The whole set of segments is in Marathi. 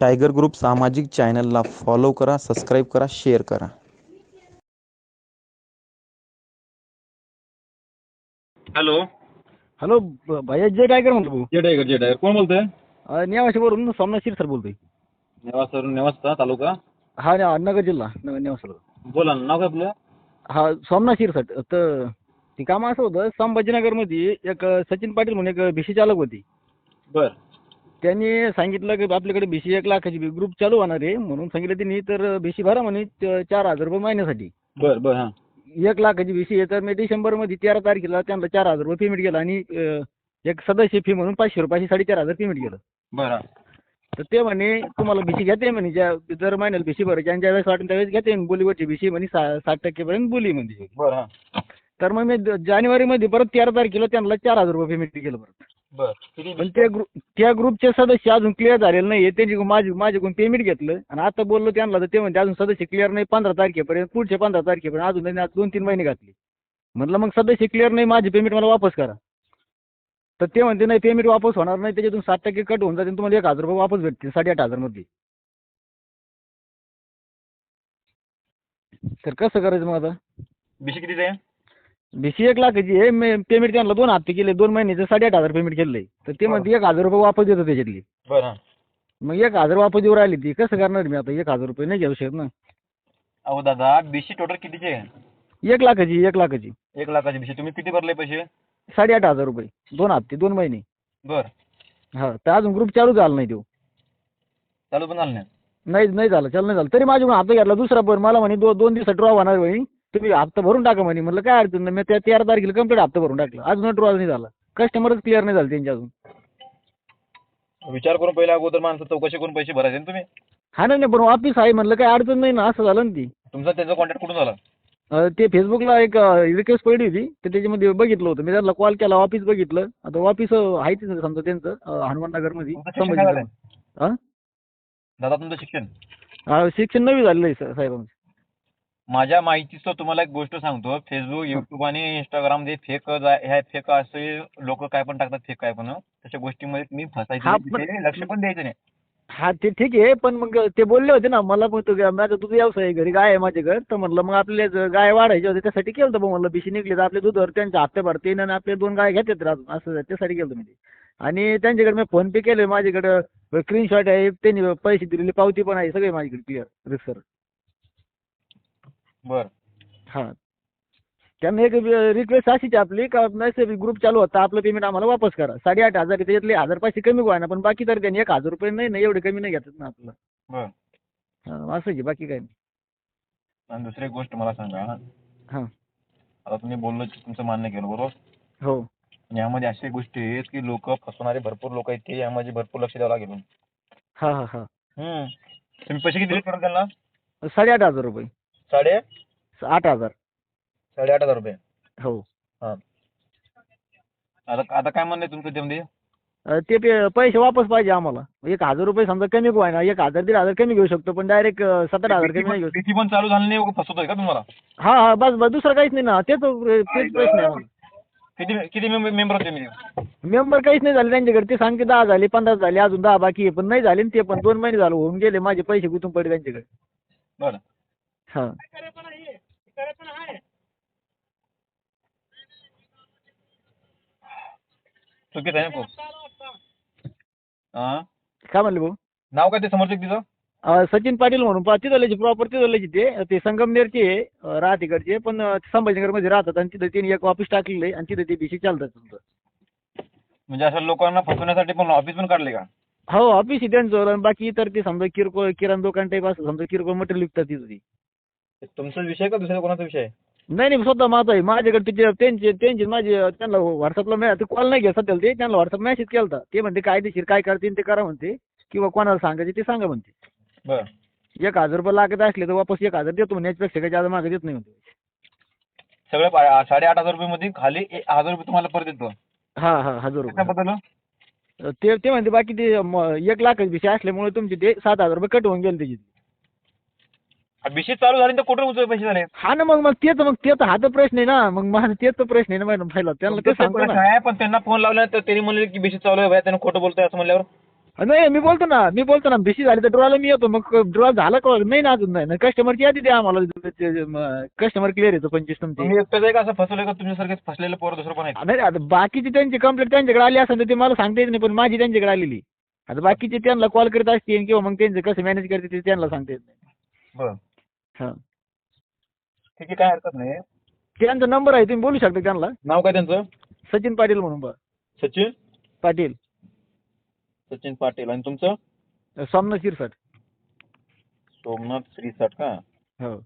टायगर ग्रुप सामाजिक चॅनलला फॉलो करा सबस्क्राईब करा शेअर करा. हॅलो. हॅलो ब- भैया जय टायगर म्हणतो भाऊ. जे टायगर जे टायगर. कोण बोलतोय? अं, नेवाशावरून सोमनाथ शिर सर बोलतोय. नेवास नेवासचा तालुका? हा ने- नगर जिल्हा न- नेवासा बोला ना नाव काय आपलं? हा सोमनाथ शिर सर. तर ते काम असं होतं संभाजीनगरमध्ये एक सचिन पाटील म्हणून एक भिशी चालक होती. बर. त्यांनी सांगितलं की आपल्याकडे भिशी एक लाखाची ग्रुप चालू होणार आहे. म्हणून सांगितलं त्यांनी तर भिशी भरा म्हणे त- चार हजार रुपये महिन्यासाठी. बर बर हां. एक लाखाची भिशी आहे तर मी डिसेंबरमध्ये तेरा तारखेला त्यांना चार हजार रुपये पेमेंट केलं आणि अं, एक सदस्य फी म्हणून पाचशे रुपयाची साडेचार हजार पेमेंट केलं. बर हां. तर ते म्हणे तुम्हाला भिशी घेते म्हणे ज्या दर महिन्याला भिशी भरायची आणि ज्यावेळेस वाटेल त्यावेळेस घेते म्हणे बोलीवरची भिशी म्हणे सा साठ टक्केपर्यंत बोली म्हणजे बर हां. तर मग मी जानेवारीमध्ये परत तेरा तारखेला त्यांना चार हजार रुपये पेमेंट केलं परत. बर. किती पण त्या ग्रुप त्या ग्रुपचे सदस्य अजून क्लिअर झालेले नाही त्यांची माझी माझ्याकडून पेमेंट घेतलं. आणि आता बोललो त्यांना तर ते म्हणते अजून सदस्य क्लिअर नाही पंधरा तारखेपर्यंत पुढच्या पंधरा तारखेपर्यंत अजून त्यांनी आता दोन तीन महिने घातले. म्हटलं मग सदस्य क्लिअर नाही माझी पेमेंट मला वापस करा. तर ते म्हणते नाही पेमेंट वापस होणार नाही. त्याच्यातून सात टक्के कट होऊन जाते तुम्हाला एक हजार रुपये वापस भेटतील साडेआठ हजारमध्ये. तर कसं करायचं मग आता? बिशी कितीच आहे? बीसी एक लाखाची आहे. मी पेमेंट त्यांना दोन हप्ते केले. दोन महिन्याचे साडेआठ हजार पेमेंट केलंय तर ते म्हणते एक हजार रुपये वापस देतो त्याच्यातली. बर. मग एक हजार वापस देऊ राहिली ती. कसं करणार मी आता? एक हजार रुपये नाही घेऊ शकत ना. अहो दादा बिशी टोटल कितीची आहे? एक लाखाची एक लाखाची. एक लाखाची बिशी तुम्ही किती भरले पैसे? साडेआठ हजार रुपये. दोन हप्ते दोन महिने. बर. हा तर अजून ग्रुप चालू झाला नाही तो. चालू पण झालं नाही. नाही नाही झालं. चालू नाही झालं. तरी माझ्याकडून हप्ता घेतला दुसरा पण. मला म्हणे दो दोन दिवसात ड्रॉ होणार म्हणे. तुम्ही हप्ता भरून टाका म्हणे. म्हटलं काय अडचण नाही. मी त्या तेरा तारखेला कंप्लीट हप्ता भरून टाकला. अजून ड्रॉ नाही झाला. कस्टमरच क्लिअर नाही झालं त्यांच्या अजून. विचार करून पहिल्या अगोदर माणसं चौकशी करून पैसे भरायचे ना तुम्ही? हा नाही नाही, पण ऑफिस आहे म्हणलं काय अडचण नाही ना. असं झालं ना ती. तुमचा त्यांचा कॉन्टॅक्ट कुठून झाला? अ, ते फेसबुकला एक रिक्वेस्ट पडली होती. तर त्याच्यामध्ये बघितलं होतं. मी त्याला कॉल केला ऑफिस बघितलं. आता ऑफिस आहे तिथं समजा त्यांचं अ, हनुमाननगरमध्ये. तुमचं शिक्षण काय झालंय? हा? दादा तुमचं शिक्षण? शिक्षण नवी झालेलं आहे सा- साहेबांचं माझ्या माहितीचं तुम्हाला एक गोष्ट सांगतो. फेसबुक युट्यूब आणि इंस्टाग्राममध्ये फेक ह्या फेक असे लोक काय पण टाकतात फेक काय पण. तशा गोष्टीमध्ये तुम्ही फसायचं हा, नाही, पण- लक्ष पण द्यायचं नाही. हा ते ठीक आहे पण मग ते बोलले होते ना मला मग तो माझा तुझा व्यवसाय आहे, घरी गाय आहे माझ्याकडे तर म्हटलं मग आपले ज- गाय वाढायचे होते त्यासाठी केलं होतं म्हणलं बिशी निघली तर आपले दूधवर त्यांचे हप्ते भरते आणि आपले दोन गाय घेतात राहून असं त्यासाठी केलं होतं मी ते. आणि त्यांच्याकडे मी फोन पे केले माझ्याकडे स्क्रीनशॉट आहे त्यांनी पैसे दिलेली पावती पण आहे सगळे माझ्याकडे क्लिअर रिसर बर. हां. त्यांना एक रिक्वेस्ट अशीच आपली का नसेल ग्रुप चालू होता आपलं पेमेंट आम्हाला वापस करा. साडेआठ हजार आहे, त्याच्यातले हजार पैसे कमी व्हाय ना पण बाकी तर त्यांनी एक हजार रुपये नाही ना एवढे कमी नाही घेतात ना आपलं. बर. हां असं आहे बाकी काय नाही. आणि दुसरी एक गोष्ट मला सांगा. हां. आता तुम्ही बोललो तुमचं मान्य केलं बरोबर? हो. यामध्ये अशा गोष्टी आहेत की लोक फसवणारे भरपूर लोक आहेत ते यामध्ये भरपूर लक्ष द्यावं लागेल. हां हां हां. हम्म. तुम्ही पैसे किती दिले परत त्यांना? साडेआठ हजार रुपये. साडे आठ हजार. साडेआठ हजार रुपये. हो. आता आता काय म्हणणं आहे तुमचं त्यामध्ये? अं, ते पे- पैसे वापस पाहिजे आम्हाला. एक हजार रुपये समजा कमी व्हाय ना एक हजार दीड हजार कमी घेऊ शकतो पण डायरेक्ट सत्तर हजार कमी नाही घेऊ शकतो किती पण चालू झालं नाही फसवतोय का तुम्हाला? हां हां बस बस दुसरं काहीच नाही ना तेच तेच प्रश्न आहे आम्हाला. किती किती मेंबर होते मेंबर काहीच नाही झाले त्यांच्याकडे ते सांगते दहा झाले पंधरा झाले अजून दहा बाकी आहे पण नाही झाले ना ते पण दोन महिने झाले होऊन गेले माझे पैसे गुंतून पडले त्यांच्याकडे. बरं. हां. चुकीचं आहे ना हां काय म्हणले भाऊ? नाव काय ते समोरचं तिचं अं, सचिन पाटील म्हणून. पा तिथल्याची प्रॉपर तिथल्याची ते ते संगमनेरचे आहे, अं, राहतीकडचे पण अं, संभाजीनगरमध्ये राहतात आणि तिथं त्यांनी एक ऑफिस टाकलेलं आहे आणि तिथं ते बीसी चालतात तुमचं म्हणजे अशा लोकांना फसवण्यासाठी पण ऑफिस पण काढले का? हो ऑफिस आहे त्यांचं. आणि बाकी इतर ते समजा किरकोळ किराणा दुकान टाईप असं समजा किरकोळ मटेरियल विकतात तिथं ती. तुमचा विषय का दुसऱ्या कोणाचा विषय? आहे नाही नाही स्वतः माझा आहे माझ्याकडे तिचे त्यांचे त्यांचे माझे त्यांना व्हॉट्सअपला मे ते कॉल नाही घ्या सध्याला ते. त्यांना व्हॉट्सअप मेसेज केला होता ते म्हणते कायदेशीर काय करतील ते करा म्हणते. किंवा कोणाला सांगायचे ते सांगा म्हणते. बरं. एक हजार रुपये लागत असले तर वापस एक हजार देतो म्हणजे याच्यापेक्षा काही जादा मागे देत नाही म्हणते. सगळे पा- साडेआठ हजार रुपये मध्ये खाली हजार रुपये तुम्हाला परत देतो. हा हा हजार रुपये. त्याबद्दल ते ते म्हणते बाकी ते म, एक लाख विषय असल्यामुळे तुमचे ते सात हजार रुपये कट होऊन गेले त्याची. बिशी चालू झाली तर कुठे उचल पैसे झाले? हा ना मग मग तेच मग तेच हा तर प्रश्न आहे ना. मग माझा तेच तर प्रश्न आहे ना मॅडम. पहिला त्यांना ते सांगतो ना. आहे पण त्यांना फोन लावला तर त्यांनी म्हणले की बिशी चालू आहे भैया त्यांना खोटं बोलतोय असं म्हणल्यावर? नाही मी बोलतो ना मी बोलतो ना बेशी झाली तर ड्रॉला मी येतो. मग ड्रॉ झाला का? नाही ना अजून नाही. कस्टमरची यादी द्या आम्हाला. कस्टमर क्लिअर येतो पंचवीस तुमची. एकटंच आहे का? असं फसवलं का? तुमच्यासारखे फसलेले पोरं दुसरं पण आहेत. नाही आता बाकीची त्यांची कंप्लेंट त्यांच्याकडे आली असेल तर ते मला सांगता येत नाही पण माझी त्यांच्याकडे आलेली. आता बाकीचे त्यांना कॉल करत असतील किंवा मग त्यांचं कसं मॅनेज करते ते त्यांना सांगता येत नाही. हा. ठीक आहे काय हरकत नाही. त्यांचा नंबर आहे तुम्ही बोलू शकता त्यांना. नाव काय त्यांचं? सचिन पाटील म्हणून बा सचिन? पाटील. सचिन पाटील. आणि तुमचं? सोमनाथ शिरसाट. सोमनाथ श्रीसाट का? हो.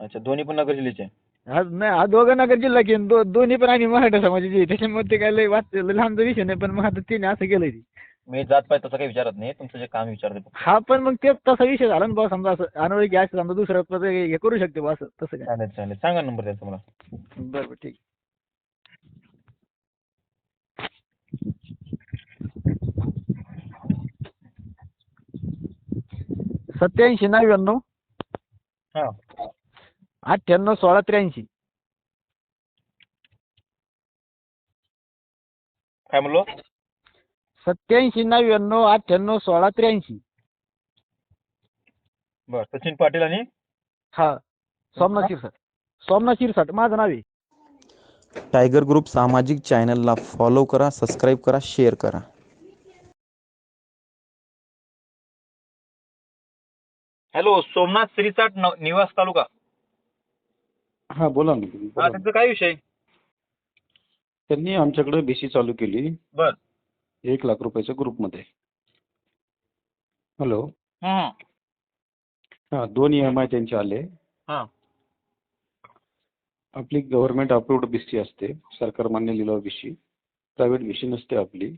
अच्छा दोन्ही पण नगर जिल्ह्याचे? हा नाही हा दोघं नगर जिल्हा की दो दोन्ही पण आम्ही मराठा समाजाचे. आहे. त्याच्यामुळे ते काय लय वाच लय लांबचा विषय नाही पण मग आता तिने असं केलंय. ते. मी जात पाहिजे तसं काही विचारत नाही तुमचं जे काम विचारते फक्त. हा पण मग तेच तसा विषय झाला ना बा समजा असं अनोळखी असं समजा दुसरं पद हे करू शकते बा असं तसं काय? चालेल चालेल. सांगा नंबर त्यांचा मला बरं बरं ठीक. सत्याऐंशी नव्याण्णव हा. अठ्ठ्याण्णव सोळा त्र्याऐंशी. काय म्हणलो? सत्याऐंशी नव्याण्णव अठ्ठ्याण्णव सोळा त्र्याऐंशी. बर सचिन पाटील आणि? हा सोमनाथ शिरसाट. सोमनाथ शिरसाट माझं नाव आहे. टायगर ग्रुप सामाजिक चॅनलला फॉलो करा सबस्क्राईब करा शेअर करा. हॅलो सोमनाथ श्रीसाट न- निवास तालुका. हा बोला ना. तुम्ही, हा बोला ना. त्यांचा काय विषय? त्यांनी आमच्याकडे बीसी चालू केली. बर. एक लाख रुपयाच्या ग्रुपमध्ये हॅलो हं, हा दोन ई एम आय त्यांचे आले. हा. आपली गव्हर्नमेंट अप्रूव्ड बीसी असते सरकार मान्य लिलाव बीसी प्रायव्हेट बीसी नसते आपली.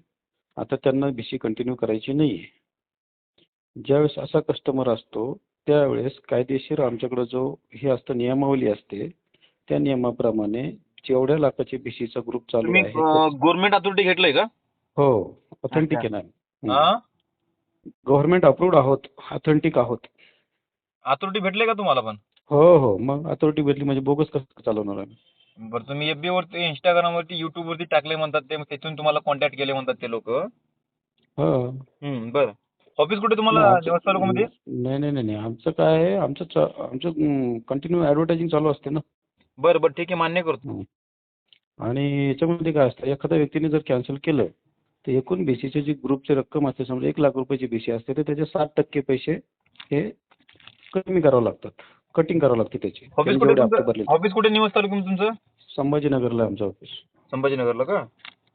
आता त्यांना बीसी कंटिन्यू करायची नाही आहे ज्यावेळेस असा कस्टमर असतो त्यावेळेस कायदेशीर आमच्याकडं जो हे असतं नियमावली असते त्या नियमाप्रमाणे जेवढ्या लाखाची बीसीचा ग्रुप चालू तुम्ही आहे गव्हर्नमेंट अथॉरिटी घेतलंय का? हो ऑथेंटिक. आहे ना. हा? गव्हर्नमेंट अप्रूव्ड आहोत ऑथेंटिक आहोत. अथॉरिटी भेटले का तुम्हाला पण? हो हो. मग अथॉरिटी भेटली म्हणजे बोगस कसं चालवणार आम्ही? बरं तुम्ही एफबी वरती इंस्टाग्राम वरती युट्यूब वरती टाकले म्हणतात ते तिथून तुम्हाला कॉन्टॅक्ट केले म्हणतात ते लोक. बरं. ऑफिस कुठे तुम्हाला तालुक्यामध्ये नाही नाही नाही नाही. आमचं काय आहे आमचं आमचं कंटिन्यू ॲडव्हर्टायझिंग चालू असते ना. बरं बरं. ठीक आहे मान्य करतो. आणि याच्यामध्ये काय असतं एखाद्या व्यक्तीने जर कॅन्सल केलं तर एकूण बीसीची जी ग्रुपची रक्कम असते समजा एक लाख रुपयाची बीसी असते तर त्याचे सात टक्के पैसे हे कमी करावं लागतात. कटिंग करावं लागते त्याची. ऑफिस कुठे तुमचं? ऑफिस कुठे निवास तालुक्यामध्ये तुमचं? संभाजीनगरला आहे आमचं ऑफिस संभाजीनगरला का?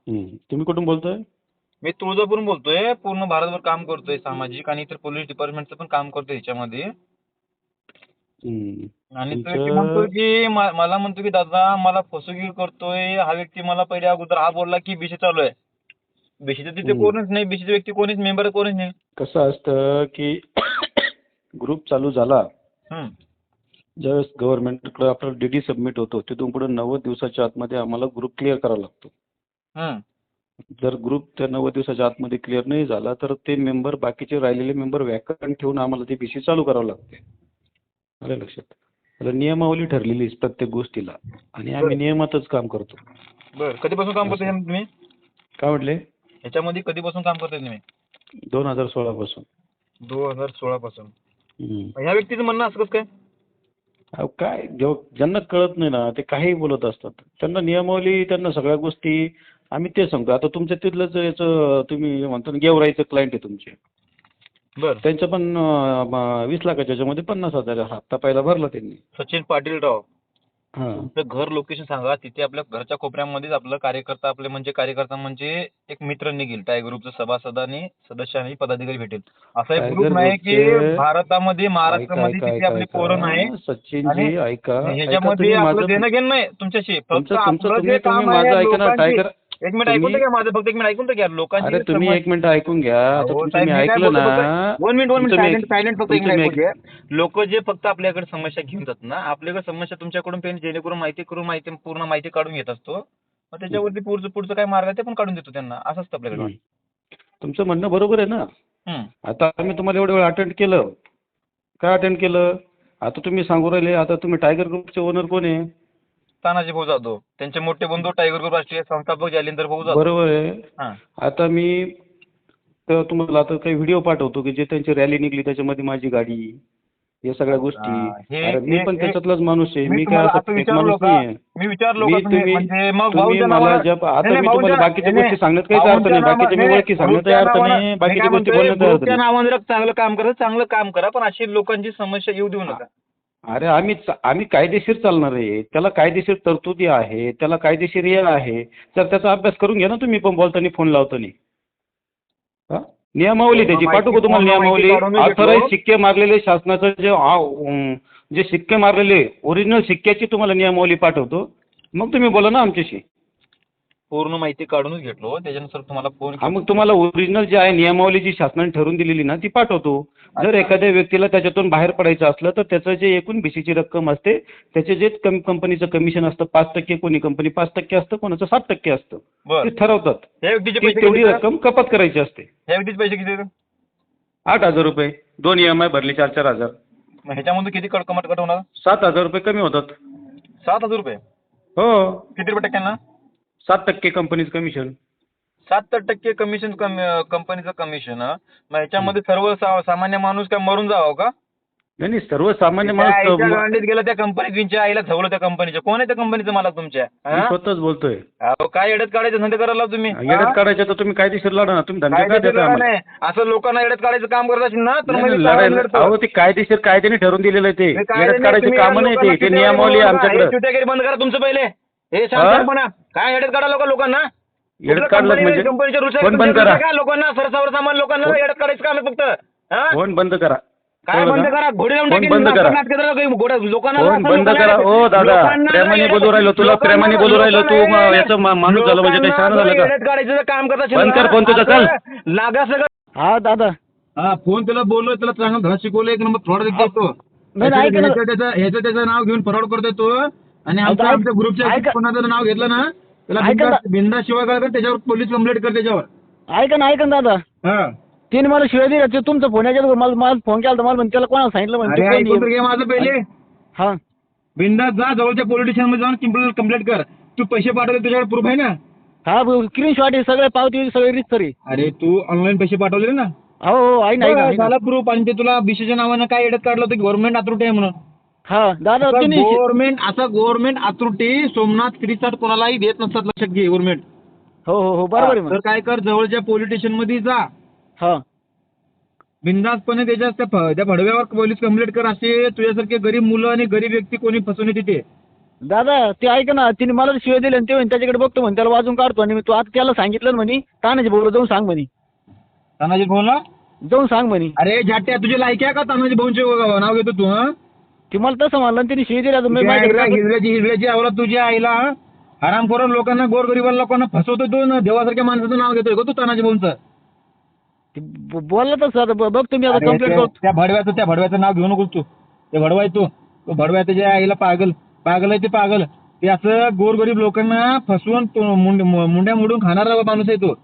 हम्म. तुम्ही कुठून बोलताय? मी तुळजापूरून बोलतोय. पूर्ण भारतभर काम करतोय सामाजिक आणि इतर पोलीस डिपार्टमेंटचं पण काम करतोय ह्याच्यामध्ये हम्म. आणि तो तुमचं- व्यक्ती म्हणतो की म- मला म्हणतो की दादा मला फसवणूक करतोय. हा व्यक्ती मला पहिले अगोदर हा बोलला की बीसी चालू आहे. बीसीचं तिथे. कोणच नाही बीसीचे व्यक्ती कोणीच मेंबर कोणीच नाही. कसं असतं की ग्रुप चालू झाला. हम्म. ज्यावेळेस गव्हर्नमेंटकडे आपला डी डी सबमिट होतो तिथून पुढे नव्वद दिवसाच्या आतमध्ये आम्हाला ग्रुप क्लिअर करावा लागतो. हम्म. जर ग्रुप त्या नव्वद दिवसाच्या आतमध्ये क्लिअर नाही झाला तर ते मेंबर बाकीचे राहिलेले मेंबर वॅकंट ठेवून आम्हाला ती बीसी चालू करावं लागते. आलं लक्षात? आता नियमावली ठरलेली आहे प्रत्येक गोष्टीला. आणि आम्ही नियमातच काम करतो. बरं. कधीपासून काम करताय तुम्ही? काय म्हटले? ह्याच्यामध्ये कधीपासून काम करताय तुम्ही? दोन हजार सोळा पासून. दोन हजार सोळा पासून. हम्म. ह्या व्यक्तीचं म्हणणं असं कसं काय? अहो काय जेव्हा ज्यांना कळत नाही ना ते काहीही बोलत असतात. त्यांना नियमावली त्यांना सगळ्या गोष्टी आम्ही ते सांगतो. आता तुमच्या तिथलंच याचं तुम्ही म्हणता ना गेवराईचं क्लायंट आहे तुमचे. बरं. त्यांचं पण अं, म- वीस लाखाच्या ह्याच्यामध्ये पन्नास हजार हप्ता पहिला भरला त्यांनी. सचिन पाटील राव. तुमचं घर लोकेशन सांगा. तिथे आपल्या घरच्या कोपऱ्यामध्येच आपलं कार्यकर्ता आपले म्हणजे कार्यकर्ता म्हणजे एक मित्र निघेल. ग्रुपचा सभासद आणि सदस्य आणि पदाधिकारी भेटेल. असा एक ग्रुप नाही की भारतामध्ये महाराष्ट्रामध्ये तिथे आपले पोरं नाही. सचिनजी ऐका. ह्याच्यामध्ये आपलं देणं घेणं नाही तुमच्याशी. फक्त आपलं जे काम आहे एक मिनिट ऐकून तर घ्या माझं फक्त एक मिनिट ऐकून तर घ्या. लोकांची अरे तुम्ही एक मिनिट ऐकून घ्या. आता अहो, तुमचं साहेब, मी मी काय ऐकलं बोलतो? ना. वन मिनिट वन मिनिट तुमचं मी सायलेंट फक्त एक तुमचं मिनिट मी लोक जे फक्त आपल्याकडे समस्या घेऊन जातात ना आपल्याकडे समस्या तुमच्याकडून पेन जेणेकरून माहिती करून माहिती पूर्ण माहिती काढून घेत असतो. मग त्याच्यावरती पुढचं पुढचं काय मार्ग आहे ते पण काढून देतो त्यांना. असं असतं आपल्याकडे. तुमचं म्हणणं बरोबर आहे ना. आता आम्ही तुम्हाला एवढं वेळ अटेंड केलं. काय अटेंड केलं? आता तुम्ही सांगू राहिले आता तुम्ही टायगर ग्रुपचे ओनर कोण आहे? तानाजी भाऊ जाधव. त्यांचे मोठे बंधू टायगर ग्रुप राष्ट्रीय संस्थापक जालिंदर भाऊ जाधव. बरोबर आहे. हा. आता मी तर तुम्हाला आता काही व्हिडिओ पाठवतो की जे त्यांची रॅली निघली त्याच्यामध्ये माझी गाडी या सगळ्या गोष्टी. हे- अरे मी हे- पण हे- त्याच्यातलाच माणूस आहे. मी मी काय तुम्हाला असं आता फेक विचारलो माणूस का? नाही मी विचारलो का तुम्ही? तुम्ही म्हणजे मग तुम्ही भाऊच्या मला ज्या आता नाही, मी नाही, तुम्हाला भाऊच्या- बाकीच्या नाही, गोष्टी सांगण्यात काही अर्थ भाऊच्या नाही बाकीच्या मी गोष्टी सांगण्यात काही अर्थ भाऊच्या नाही बाकीच्या मी गोष्टी काय बोलण्यात अर्थ भाऊच्या नाही. जर चांगलं काम करा चांगलं काम करा पण अशी लोकांची समस्या येऊ देऊ नका. अरे आम्ही चा- आम्ही कायदेशीर चालणार आहे. त्याला कायदेशीर तरतुदी आहे. त्याला कायदेशीर हे आहे. तर त्याचा अभ्यास करून घ्या ना तुम्ही पण बोलताना फोन लावताना. हा? नियमावली त्याची. पाठवू का तुम्हाला नियमावली. ऑथराईज शिक्के मारलेले शासनाचं जे जे शिक्के मारलेले ओरिजिनल शिक्क्याची तुम्हाला नियमावली पाठवतो. मग तुम्ही बोला ना आमच्याशी. पूर्ण माहिती काढूनच घेतलो. त्याच्यानुसार तुम्हाला फोन हा मग तुम्हाला ओरिजिनल जे आहे नियमावली जी शासनाने ठरवून दिलेली ना ती पाठवतो. जर एखाद्या व्यक्तीला त्याच्यातून बाहेर पडायचं असलं तर त्याचं जे एकूण भिशीची रक्कम असते त्याचे जे कम कंपनीचं कमिशन असतं पाच टक्के कोणी कंपनी पाच टक्के असतं कोणाचं सात टक्के असतं. बर. ते ठरवतात. या व्यक्तीचे ती पैसे तेवढी किती रक्कम कपात करायची असते. व्यक्तीचे पैसे किती आहेत? आठ हजार रुपये. दोन ई एम आय भरले चार चार हजार. मग ह्याच्यामध्ये किती कट कमट कट होणार? सात हजार रुपये कमी होतात. सात हजार रुपये? हो. किती रुपये टक्क्यांना? सात टक्के कंपनीचं कमिशन सात टक्के कमिशन कंपनीचं कमिशन मग ह्याच्यामध्ये सर्व सा- सामान्य माणूस काय मरून जावं का? नाही नाही सर्वसामान्य त्या आईच्या माणूस गांडीत गेला त्या कंपनीत तुमच्या आईला ठेवलं त्या कंपनीच्या कोण आहे त्या कंपनीचं मालक तुमच्या? मी हा? स्वतःच बोलतोय. अहो, काय येड्यात काढायचं धंदे करायला तुम्ही? येड्यात हा? काढायचं तर तुम्ही कायदेशीर लढा ना. तुम्ही धंदे काय काय त्याचं देता लढा आम्हाला? नाही. असं लोकांना येड्यात काढायचं काम करत असेल ना तर नाही, लढतो? अहो ते कायदेशीर कायद्याने ठरवून दिलेलं आहे ते. हे काय येड्यात नाही, काढायची तुम्ही कामं नाही लोकांना ते ते किती नियमावली आहे? आमच्याकडे. हे चुट्यागिरी बंद करा तुमचं पहिले. हे हा? शांतपणा काय येड्यात काढा लोक लोकांना? येड्यात काढलं म्हणजे? कंपनीच्या फोन बंद करा. काय लोकांना सरसावर सामान लोकांना येड्यात काढायचं काम आहे फक्त हा? फोन बंद करा. काय बंद? करा? घोडे लावून फोन टाकीन, बंद करा. नाटकं- नाटकं करा, काही घोड्या- लोकांना फोन असं बंद लोकांना करा. ओ दादा लोकांना प्रेमाने बोलू राहिलो तुला लोकांना- प्रेमाने बोलू राहिलो तू म- याचं मा- माणूस झालं म्हणजे काही शहाणा झालं का? येड्यात काढायचं काम करत बंद कर फोन तुझा, चल. लागा सगळं हा दादा. हा फोन त्याला बोललो त्याला चांगला धडा शिकवलं एक नंबर फ्रॉड देतो नाही, नाही, ऐका ना. ह्याचं त्याचं ह्याचं त्याचं नाव घेऊन फरॉड करतोय तो. आणि आमच्या आमच्या ग्रुपच्या कोणाचं नाव घेतलं ना त्याला. बिंदा शिवाय काय कर त्याच्यावर पोलीस कंप्लेंट कर त्याच्यावर. ऐका ना ऐका ना दादा. हा. तिने मला शिवाय दिला ते तुमचा फोन याच्यात मला मला फोन केला मला म्हणे त्याला कोणाला सांगितलं तर घे माझं पहिले. हा. बिंदा जा जवळच्या पोलीस स्टेशनमध्ये जाऊन कंप्लेंट कर. तू पैसे पाठवले तुझ्याकडे प्रूफ आहे ना? हा स्क्रीन शॉट आहे सगळे पावती सगळे रिस्तर आहे. अरे तू ऑनलाईन पैसे पाठवले ना? हो हो आहे ना झाला प्रूफ आणि ते तुला बिशीच्या नावानं काय येड्यात काढलं होतं? गव्हर्नमेंट अथॉरिटी आहे म्हणून. हा दादा तिने गव्हर्नमेंट असं गव्हर्नमेंट अथॉरिटी सोमनाथ क्रिसाट कोणालाही देत नसतात लक्षात घे गव्हर्नमेंट हो हो हो बरोबर आहे तर मग. काय कर जवळच्या पोलीस स्टेशनमध्ये जा. हा. बिंदासपणे त्याच्या त्या फ- त्या भडव्यावर पोलीस कंप्लेंट कर असे तुझ्यासारखे गरीब मुलं आणि गरीब व्यक्ती कोणी फसवणे तिथे दादा ते ऐका ना तिने मला शिवाय दिले आणि ते म्हणे त्याच्याकडे बघतो म्हणे त्याला वाजून काढतो आणि मी तू आता त्याला सांगितलं ना म्हणे तानाजी भाऊला जाऊन सांग म्हणे. तानाजी ना जाऊन सांग म्हणे. अरे झाट्या तुझी लायकी आहे का तानाजी भाऊंचे नाव घेतो तू हं? ते मला तसं म्हणलं आणि तिने शिवाय दिला. तर मी आवला तुझ्या आईला हरामखोर लोकांना गोरगरिबाला लोकांना फसवतो तू ना? देवासारख्या माणसाचं नाव घेतोय का तू तानाजी भाऊंचं? ते ब- बोलला तसं. आता ब- बघतो मी आता अरे कंप्लेंट त्या- करतो. त्या भडव्याचं त्या भडव्याचं नाव घेऊ नकोस तू. ते भडवा आहे तू. तो भडवा आहे त्याच्या आईला पागल. पागल आहे ते पागल. ते असं गोरगरीब लोकांना फसवून तो मुंड- मुंड्या मोडून खाणारा माणूस आहे तो.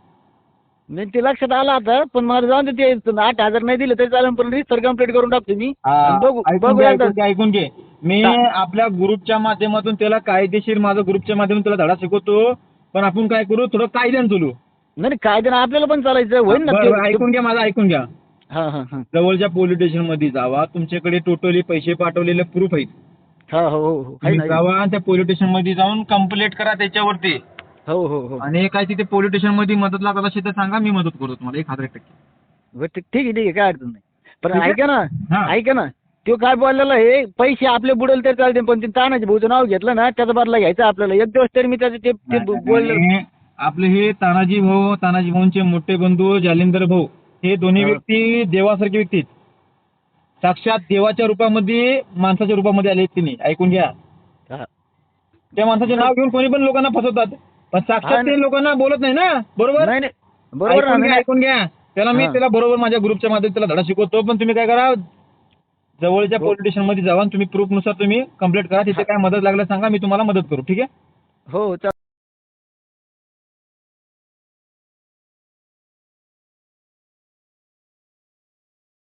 नाही ते लक्षात आलं आता पण मला जाऊन दे ते आठ हजार नाही दिले तरी चालेल पण रिस्तर कंप्लीट करून टाकतो मी. आणि बघू ऐकून घे, एकदा. ऐकून घे, ऐकून घे. मी आपल्या ग्रुपच्या माध्यमातून त्याला कायदेशीर माझं ग्रुपच्या माध्यमातून त्याला धडा शिकवतो पण आपण काय करू थोडं कायद्यानं चालू नाही नाही, कायद्यानं आपल्याला पण चालायचं होईल ना बरं, बरं, ते- ऐकून घ्या माझं ऐकून घ्या. हा हा हा. जवळच्या पोलीस स्टेशनमध्ये जावा तुमच्याकडे टोटली पैसे पाठवलेले प्रूफ आहेत. हा हो हो हो. आहे तुम्ही ना. जावा आणि त्या पोलीस स्टेशनमध्ये जाऊन कंप्लेंट करा त्याच्यावरती. हो हो हो आणि काय तिथे पोलीस स्टेशनमध्ये मदत लागत असेल तर सांगा मी मदत करतो तुम्हाला एक हजार टक्के बरं, ठीक ठीक आहे ठीक आहे काय अडचण नाही पण ठीक आहे? ऐका ना हा. ऐका ना तो काय बोललेला आहे पैसे आपले बुडेल तरी चालते पण ते तानाजी भाऊचं नाव घेतलं ना त्याचा बदला घ्यायचा आपल्याला एक दिवस तरी मी त्याचं ते ते बोललो आणि आपले हे तानाजी भाऊ तानाजी भाऊंचे मोठे बंधू जालिंदर भाऊ हे दोन्ही हा. व्यक्ती देवासारखे व्यक्ती आहेत. साक्षात देवाच्या रूपामध्ये माणसाच्या रूपामध्ये आले तिने ऐकून घ्या हा. त्या माणसाचे नाव घेऊन कोणी पण लोकांना फसवतात पण हा साक्षात. ते लोकांना बोलत नाही ना? बरोबर? नाही बरोबर ऐकून घ्या त्याला मी हा. त्याला बरोबर माझ्या ग्रुपच्या माध्यमात त्याला धडा शिकवतो पण तुम्ही काय करा? जवळच्या पोलीस स्टेशनमध्ये जावा तुम्ही प्रूफनुसार तुम्ही कंप्लीट करा. तिथे काय मदत लागल्यास सांगा मी तुम्हाला मदत करू. ठीक आहे? हो